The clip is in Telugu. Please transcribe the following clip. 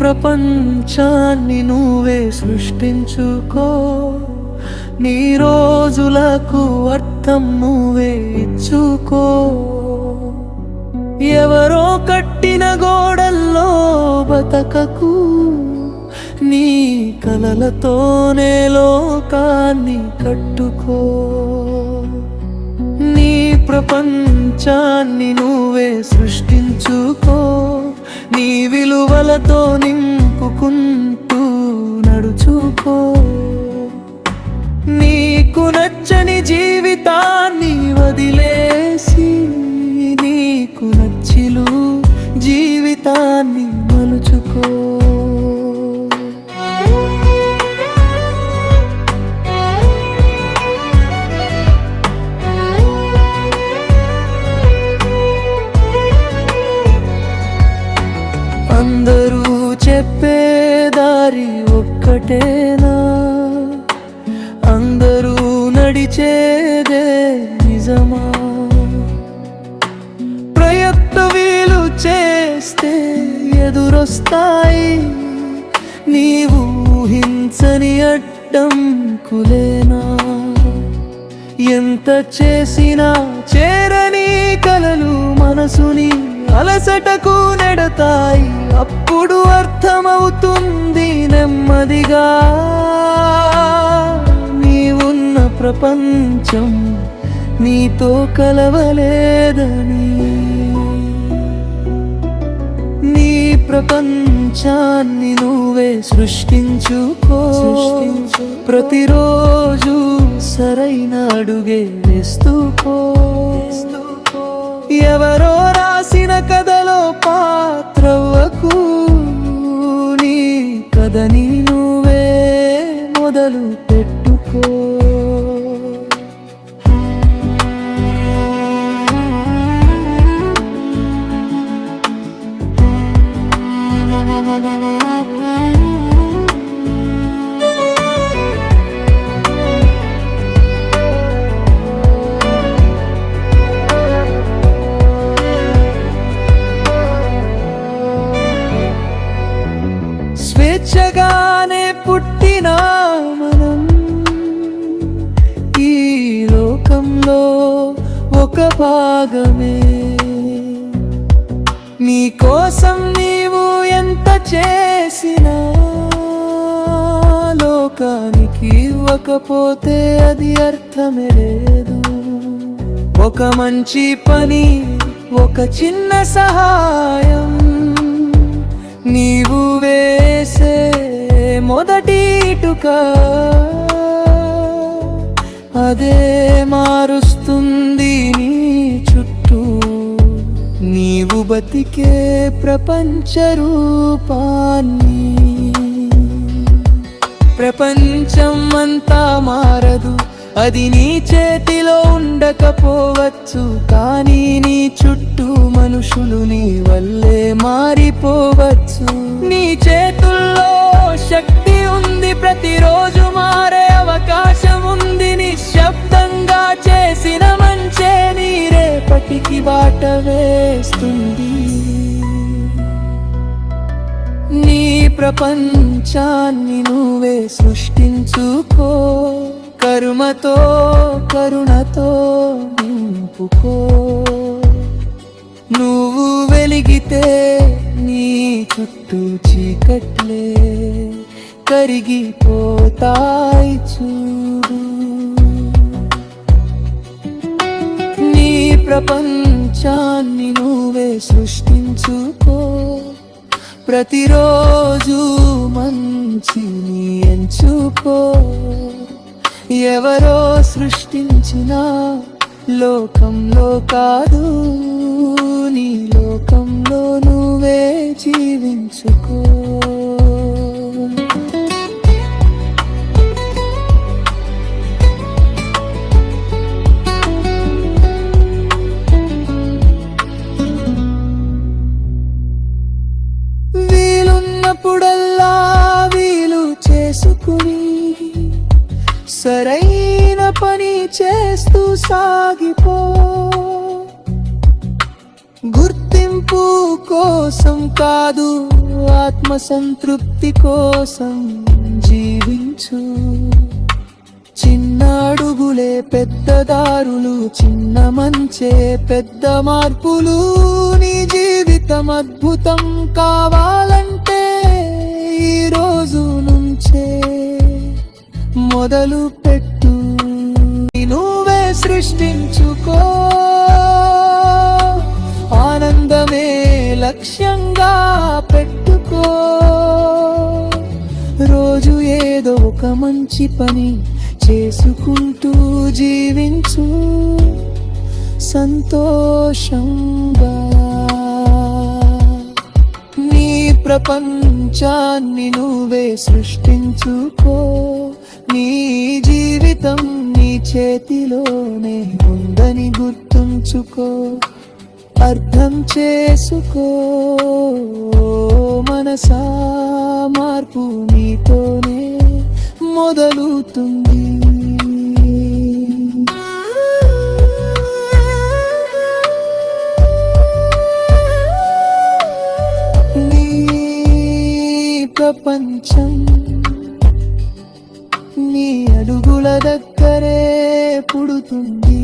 ప్రపంచాన్ని నువ్వే సృష్టించుకో. నీ రోజులకు అర్థం నువ్వే ఇచ్చుకో. ఎవరో కట్టిన గోడల్లో బతకకు నీ కలలతోనే లోకాన్ని కట్టుకో. నీ ప్రపంచాన్ని నువ్వే సృష్టించుకో. నీ విలువలతో నింపుకుంటూ నడుచుకో. నీకు నచ్చని జీవితాన్ని వదిలేసి నీకు నచ్చిలు జీవితాన్ని మలుచుకో. వస్తాయి. నీవు ఊహించని అడ్డంకులేనా? ఎంత చేసినా చేరని కలలు మనసుని అలసటకు నెడతాయి. అప్పుడు అర్థమవుతుంది నెమ్మదిగా. నీవున్న ప్రపంచం నీతో కలవలేదని. ప్రపంచాన్ని నువ్వే సృష్టించుకో. ప్రతిరోజు సరైన అడుగే వేస్తూ ఎవరో రాసిన కథలో పాత్రవకు నీ కథని ఒక భాగమే. నీ కోసం నీవు ఎంత చేసినా లోకానికి ఇవ్వకపోతే అది అర్థమే లేదు. ఒక మంచి పని ఒక చిన్న సహాయం నీవు వేసే మొదటి ఇటుక అదే మారుస్తుంది. బతికే ప్రపంచ రూపాన్ని. ప్రపంచం అంతా మారదు అది నీ చేతిలో ఉండకపోవచ్చు. కానీ నీ చుట్టూ మనుషులు నీ వల్లే మారిపోవచ్చు. నీ చేతుల్లో శక్తి ఉంది ప్రతిరోజు మారే అవకాశం ఉంది. నిశ్శబ్దంగా చేసిన మంచే నీ బాట వేస్తుంది. నీ ప్రపంచాన్ని నువ్వే సృష్టించుకో. కరుమతో కరుణతో నింపుకో. నువ్వు వెలిగితే నీ చుట్టూ చీకట్లే. కరిగిపోతాయి చూడు. ప్రపంచాన్ని నువ్వే సృష్టించుకో. ప్రతిరోజు మంచిని ఎంచుకో. ఎవరో సృష్టించిన లోకంలో కాదు నీ లోకంలో నువ్వే జీవించుకో. సరైన పని చేస్తూ సాగిపో. గుర్తింపు కోసం కాదు ఆత్మ సంతృప్తి కోసం జీవించు. చిన్న అడుగులే పెద్ద దారులు చిన్న మంచే పెద్ద మార్పులు. నీ జీవితం అద్భుతం కావాలంటే ఈ రోజు నుంచే మొదలు పెట్టు. నువ్వే సృష్టించుకో. ఆనందమే లక్ష్యంగా పెట్టుకో. రోజు ఏదో ఒక మంచి పని చేసుకుంటూ జీవించు. సంతోషంగా. నీ ప్రపంచాన్ని నువ్వే సృష్టించుకో. నీ జీవితం నీ చేతిలోనే ఉందని గుర్తుంచుకో అర్థం చేసుకో. మనసా మార్పు నీతోనే మొదలుతుంది అడుగుల దగ్గరే పుడుతుంది.